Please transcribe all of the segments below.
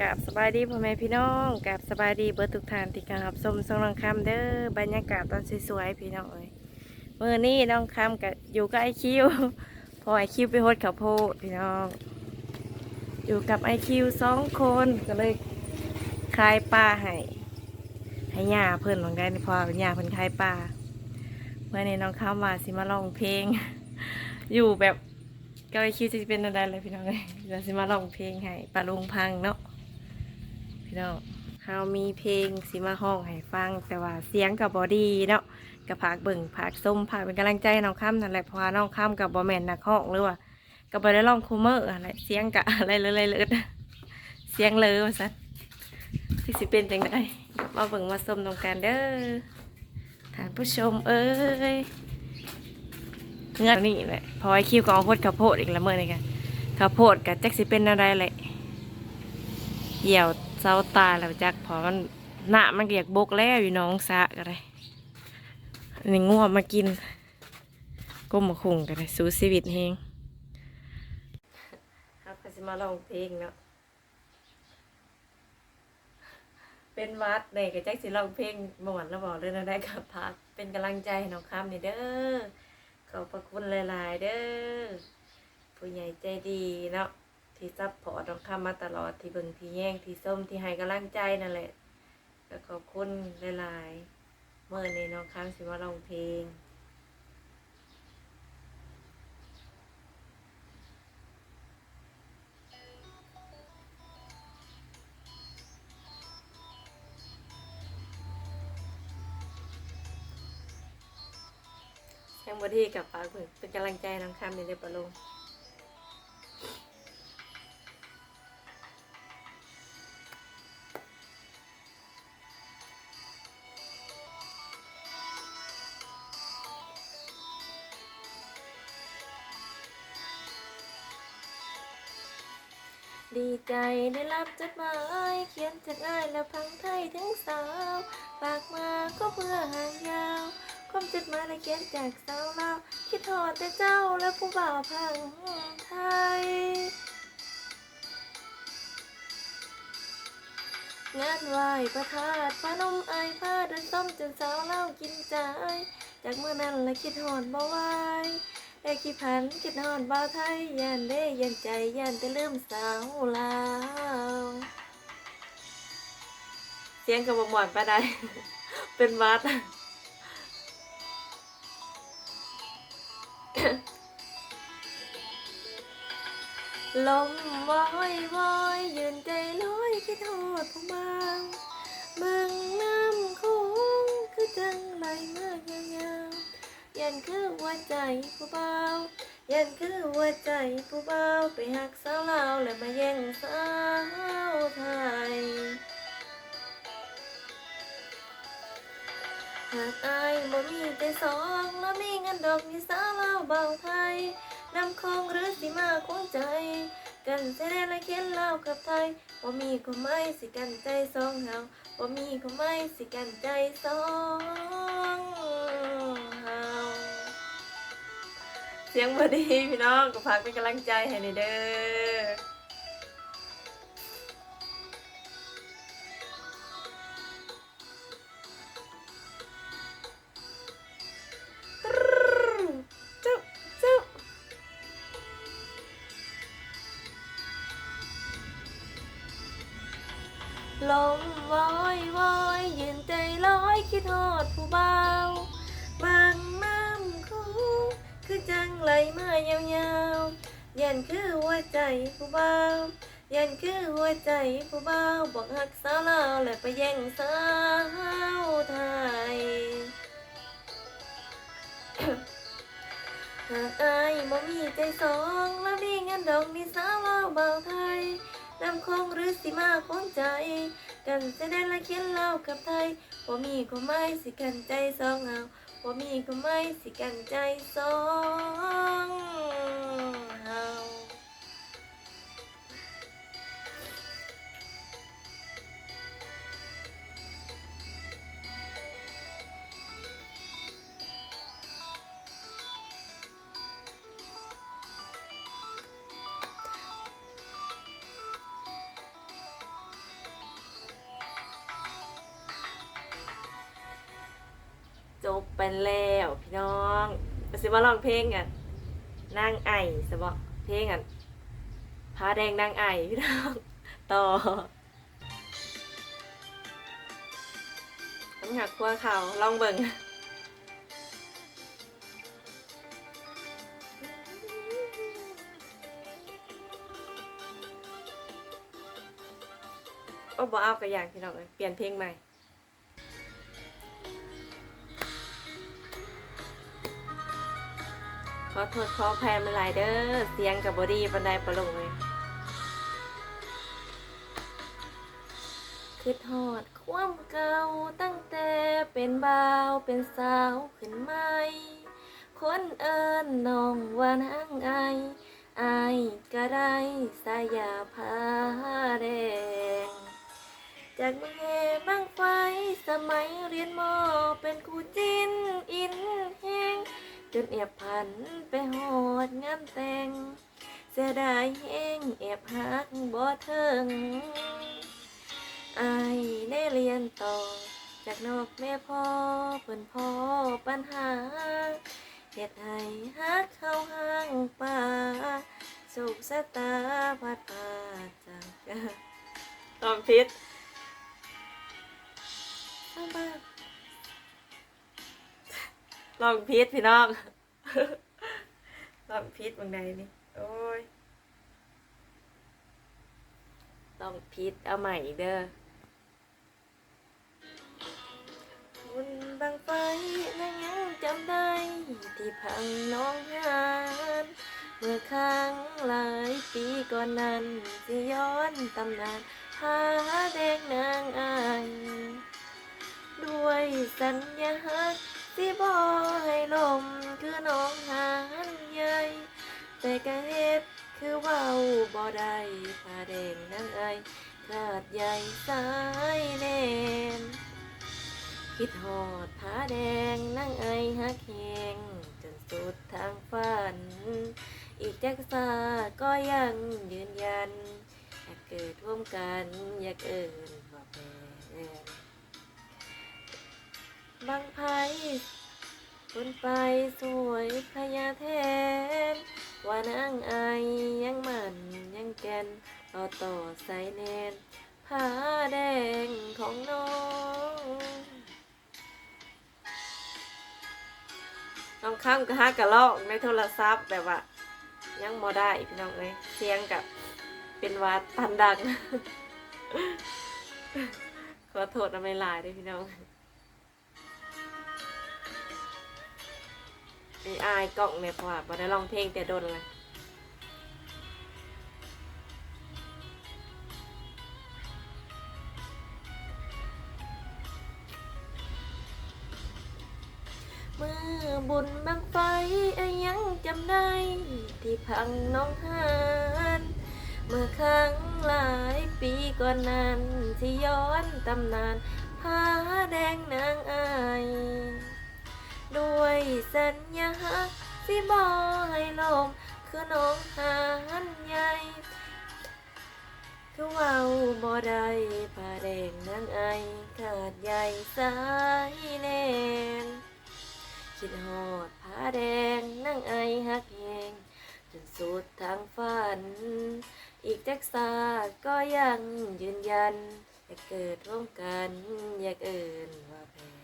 กับสบายดีพ่อแม่พี่น้องกับสบายดีเบิร์ทุกท่านที่กำลับชมช่องน้องคำเด้อบรรยากาศตอนสวยๆพี่น้องเอ้ยเมื่อนี้น้องคำกับอยู่กับไอคิวพอไอคิวไปโฮดข้าโพพี่น้อง อยู่กับไอคิวสองคนก็เลยคลายปลาให้ให้ยาเพิ่นลองได้นี่พอยาเพิ่นคลายปลาเมื่อนี้น้องคำว่าสิมาลองเพลง อยู่แบบก็เลยคิดจะเป็นอะไรเลยพี่น้องเลยเราสิมาลองเพลงให้ปลาลุงพังเนาะ พี่น้องเฮามีเพลงสิมาห้องให้ฟัง แต่ว่าเสียงกับบอดีเนาะกับผากเบิ่งผากส้มผากเป็นกำลังใจน้องข้ามนั่นแหละเพราะว่าน้องข้ามกับบอแมนนักห้องหรือว่ากับบอได้ลองคูเมอร์อะไรเสียงกะอะไรเลยเลยเลยเสียงเลยว่าสัที่สิเป็นจังไดมาเบิ่งมาส้มตรงกันเด้อท่านผู้ชมเอ้ยเงื่อนนี่แหละพอไอคิวก็เอาโพดข้าวโพดอีกแล้วเมื่อนี่กันข้าวโพดกับแจ็คสิเป็นอะไรแหละเหี่ยวาตาแล้วจักพอมันหน้ามันเกียกบกแล้วอยู่น้องสะก็ได้อันนี่ง่วงมากินก้มมาคุงกันเลยสู้ชีวิตเฮงครับก็จะมาลองเพลงเนาะเป็นวัดในกับแจ็คสิลองเพลงบ่วนแล้วบอกเลยนะได้กับพักเป็นกำลังใจน้องคำนี่เด้อขอบพระคุณหลาย ๆ เด้อผู้ใหญ่ใจดีเนาะ ที่ซัพพอร์ตน้องคำมาตลอดที่เบิ่งที่แย่งที่ส้มที่ให้กำลังใจนั่นแหละก็ขอบคุณหลายๆเมื่อในน้องคำสิมาร้องเพลงแข่งบอดี้กับปาเพิ่นเป็นกำลังใจน้องคำในเดือนปะลง ดีใจได้รับจดหมายเขียนจากอ้ายและพังไทยถึงสาวฝากมาก็เพื่อหางยาวความจดหมายและเขียนจากสาวลาวคิดทอดแต่เจ้าและผู้บ่าวพังไทยงานไหวประทาดพระนมไอายผ้าเดินส้มจนสาวเล่ากินใจจากเมื่อนั้นและคิดหอดบ่ไหว แต่คิพันคิดหอดบ่าวไทยยันเด้ยันใจยันแต่ลืมสาวลาวเสียงกับบหมอนไปได้ เป็นวัดลมวอยวอยยืนใจลอยคิดทอดผู้บาวเบิ่งน้ำคงคือจังไหลมากยาว ยันคือหัวใจผู้เบายันคือหัวใจผู้เบาไปหักสาวลาวและมาแย่งสาวไทยหากอายบ่มีใจสองแล้วมีเงินดอกมีสาวลาวเบาไทยนำคงหรือสิมาคงใจ กันเสด็จและเขียนลาวกับไทยบ่มีก็ไม่สิกันใจสองเฮาบ่มีก็ไม่สิกันใจสอง สียงบ่ดีพี่น้องก็ฝากเป็นกำลังใจให้หน่อยเด้อจุ๊บจุ๊บลมวอยวอ ยาวๆยันคือหัวใจผู้เบายันคือหัวใจผู้เบาบอกหักสาวลาวและไปแย่งสาวไทยหากอายบ่มีใจสองแล้วมีเงินดอกมีสาวเล่าเบาไทยนำคงหรือสิมาคงใจ กันจะได้ละเขียนเล่ากับไทยบ่มีก็ไม่สิกันใจสองเอา บ่มีก็ไม่สิกันใจสอง แล้วพี่น้องก็สิมาร้องเพลงกันนางไอสบเพลงกันพาแดงนางไอพี่น้องต่อต้องหักขั้วเขาลองเบิ่งโอ้บ่เอากระอย่างพี่น้องเลยเปลี่ยนเพลงใหม่ อโทษขอแพนมาหลายเด้อเสียงกับบอดี้บันไดประลงเลยคือทอดความเก่าตั้งแต่เป็นบ่าวเป็นสาวขึ้นใหม่คนเอิญน้องว่านางไอไอายก็ได้สายาพาแดง จากเมื่อบังไฟสมัยเรียนมอเป็นครูจินอินแห้ง จนแอบพันไปหอดงานแต่ง เสียดายแห้งแอบหักบ่เทิงอายได้เรียนต่อ จากนอกแม่พ่อเพิ่นพ่อปัญหาเหตุให้ฮักเข้าห้างป่าสุขสตาพัดพาจากกันตอมพิษสบาย ลองพิษพี่น้องลองพิษบางใดนี่ โอ้ยลองพิษเอาใหม่เด้อบุญบางไฟนั่งยังจำได้ ที่พังน้องหานเมื่อครั้งหลายปีก่อนนั้นสิย้อนตำนานพาแดงนางอาย ด้วยสัญญาฮัก ที่บ่ให้ลมคือน้องหานใหญ่แต่ก็เฮ็ดคือเว้าบ่ได้ผ้าแดงนางไอขาดใหญ่สายแนมคิดหอดผ้าแดงนางไอฮักแหงจนสุดทางฝัน อีกจักษาก็ยังยืนยัน อยากเกิดร่วมกัน อยากเอิน บางไพคนไปสวยพญาแทน ว่านางไอยังมันยังแกนรอต่อสายแนนผ้าแดงของน้องน้องข้ามกระฮักกระลอกในโทรศัพท์แบบว่ายังมอได้พี่น้องเลยเสียงกับเป็นวาตันดัง ขอโทษทำไมลายด้วยพี่น้อง อายกล่องเนี่ยเพราะว่าบ่ได้ร้องเพลงแต่โดนเลยเมื่อบุญบังไฟไอ้ยังจำได้ ที่พังน้องหานเมื่อครั้งหลายปีก่อนนั้นที่ย้อนตำนานผ้าแดงนางอา สัญญาที่บอให้ลม คือน้องหานใหญ่คือเว้าบ่ได้ผ้าแดงนางไอขาดใหญ่สายแนนคิดหอดผ้าแดงนางไอายฮักแหงจนสุดทางฝัน อีกจักษาก็ยังยืนยัน อยากเกิดร่วมกัน อยากเอินว่าแพน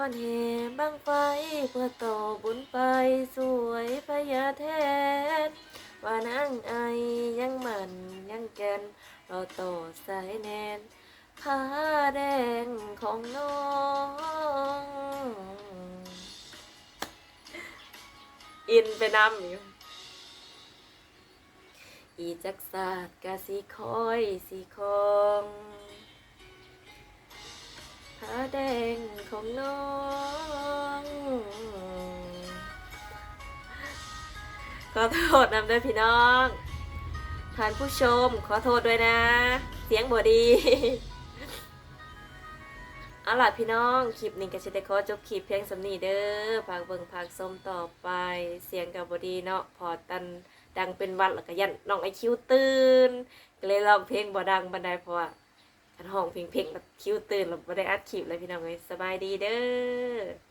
ก้อนเหบังไฟเพื่อต่อบุญไปสวยพญาแทนว่านางไอยังมันยังแกนเราต่อสายแนนผ้าแดงของน้องอินไปน้ำอยู่อีจักศาสตร์กะสีคอยสีคอง ของน้อง ขอโทษนำด้วยพี่น้องท่านผู้ชม ขอโทษด้วยนะ เสียงบ่ดีเอาล่ะพี่น้อง คลิปนี้ก็จะได้ขอจบคลิปเพียงสำนีเด้อฝากเบิ่งฝากชมต่อไป เสียงกับบดีเนาะพอตันดังเป็นวัดแล้วก็ยันน้องไอคิวตื่นก็เลยร้องเพลงบ่ดังบันไดเพราะว่า อันห้องเพลงเพลงแบบคิวตื่นเราไม่ได้อัดคลิปเลยพี่น้องเลยสบายดีเด้อ